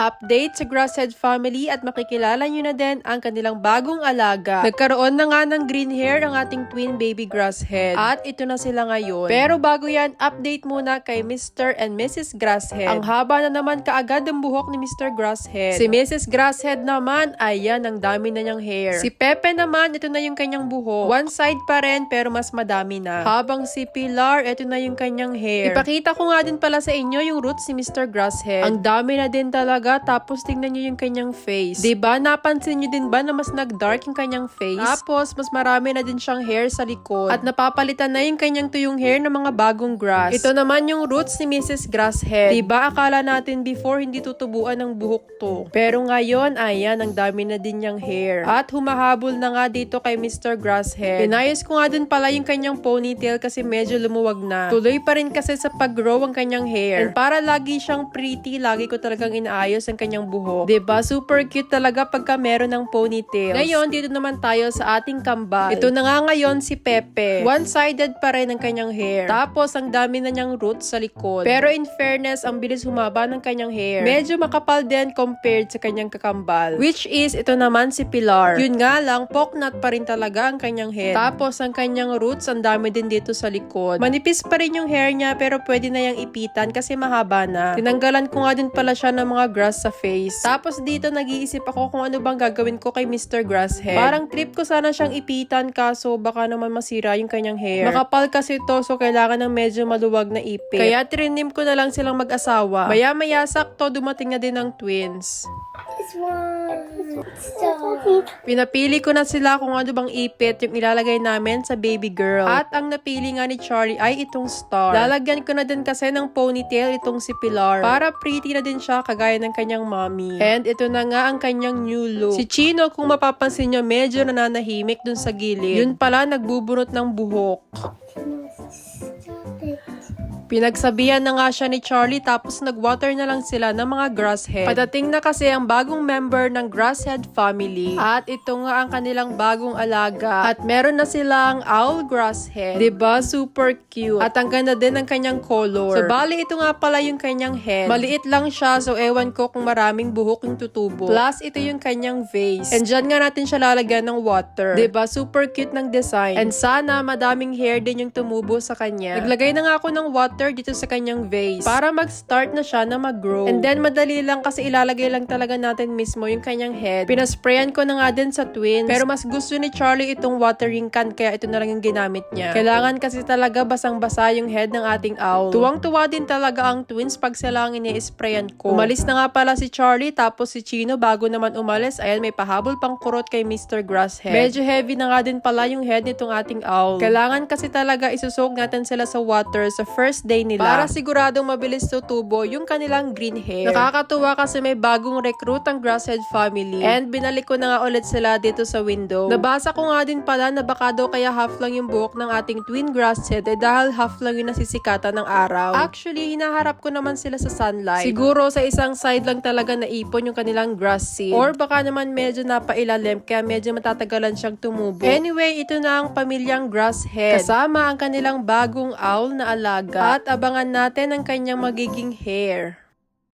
update sa Grasshead family at makikilala nyo na din ang kanilang bagong alaga. Nagkaroon na nga ng green hair ang ating twin baby Grasshead. At ito na sila ngayon. Pero bago yan, update muna kay Mr. and Mrs. Grasshead. Ang haba na naman kaagad ang buhok ni Mr. Grasshead. Si Mrs. Grasshead naman, ayan, ang dami na niyang hair. Si Pepe naman, ito na yung kanyang buhok. One side pa rin, pero mas madami na. Habang si Pilar, ito na yung kanyang hair. Ipakita ko nga din pala sa inyo yung roots ni Mr. Grasshead. Ang dami na din talaga, tapos tingnan nyo yung kanyang face. 'Di ba Napansin nyo din ba na mas nag-dark yung kanyang face? Tapos, mas marami na din siyang hair sa likod. At napapalitan na yung kanyang tuyong hair ng mga bagong grass. Ito naman yung roots ni Mrs. Grasshead. 'Di ba akala natin before hindi tutubuan ng buhok to. Pero ngayon, ayan, ang dami na din niyang hair. At humahabol na nga dito kay Mr. Grasshead. Pinayos ko nga din pala yung kanyang ponytail kasi medyo lumuwag na. Tuloy pa rin kasi sa pag-grow ang kanyang hair. And para lagi siyang pretty, lagi ko talagang inaayos ang kanyang buhok. ba Super cute talaga pagka meron ng ponytail. Ngayon, dito naman tayo sa ating kambal. Ito na nga ngayon si Pepe. One-sided pa rin ang kanyang hair. Tapos, ang dami na niyang roots sa likod. Pero in fairness, ang bilis humaba ng kanyang hair. Medyo makapal din compared sa kanyang kakambal. Which is, ito naman si Pilar. Yun nga lang, poknut pa rin talaga ang kanyang head. Tapos, ang kanyang roots, ang dami din dito sa likod. Manipis pa rin yung hair niya, pero pwede na yung ipitan kasi mahaba na. Tinanggalan ko nga din pala siya ng mga grass sa face. Tapos dito, nag-iisip ako kung ano bang gagawin ko kay Mr. Grasshead. Parang trip ko sana siyang ipitan kaso baka naman masira yung kanyang hair. Makapal kasi to so kailangan ng medyo maluwag na ipit. Kaya trinim ko na lang silang mag-asawa. Maya-maya sakto dumating na din ang twins. This one. Pinapili ko na sila kung ano bang ipit yung ilalagay namin sa baby girl. At ang napili nga ni Charlie ay itong star. Lalagyan ko na din kasi ng ponytail itong si Pilar para pretty na din siya kagaya ng kanyang mommy. And ito na nga ang kanyang new look. Si Chino kung mapapansin nyo medyo nananahimik dun sa gilid. Yun pala nagbubunot ng buhok. Pinagsabihan na nga siya ni Charlie tapos nagwater na lang sila ng mga grasshead. Padating na kasi ang bagong member ng grasshead family. At ito nga ang kanilang bagong alaga. At meron na silang owl grasshead. ba Super cute. At ang ganda din ng kanyang color. So bali ito nga pala yung kanyang head. Maliit lang siya so ewan ko kung maraming buhok yung tutubo. Plus ito yung kanyang vase. And dyan nga natin siya lalagyan ng water. ba Super cute ng design. And sana madaming hair din yung tumubo sa kanya. Naglagay na nga ako ng water dito sa kanyang vase para mag-start na siya na mag-grow. And then madali lang kasi ilalagay lang talaga natin mismo yung kanyang head. Pinasprayan ko na nga din sa twins. Pero mas gusto ni Charlie itong watering can kaya ito na lang yung ginamit niya. Kailangan kasi talaga basang-basa yung head ng ating owl. Tuwang-tuwa din talaga ang twins pag sila ang ini-sprayan ko. Umalis na nga pala si Charlie tapos si Chino bago naman umalis. Ayan may pahabol pang kurot kay Mr. Grasshead. Medyo heavy na nga din pala yung head nitong ating owl. Kailangan kasi talaga isusog natin sila sa water sa first day nila. Para siguradong mabilis tutubo yung kanilang green hair. Nakakatuwa kasi may bagong recruit ang Grasshead family. And binalik ko na nga ulit sila dito sa window. Nabasa ko nga din pala na baka daw kaya half lang yung buhok ng ating twin Grasshead eh dahil half lang yung nasisikatan ng araw. Actually, hinaharap ko naman sila sa sunlight. Siguro sa isang side lang talaga naipon yung kanilang grass seed. Or baka naman medyo napailalim kaya medyo matatagalan siyang tumubo. Anyway, ito na ang pamilyang Grasshead. Kasama ang kanilang bagong owl na alaga. At abangan natin ang kanyang magiging hair.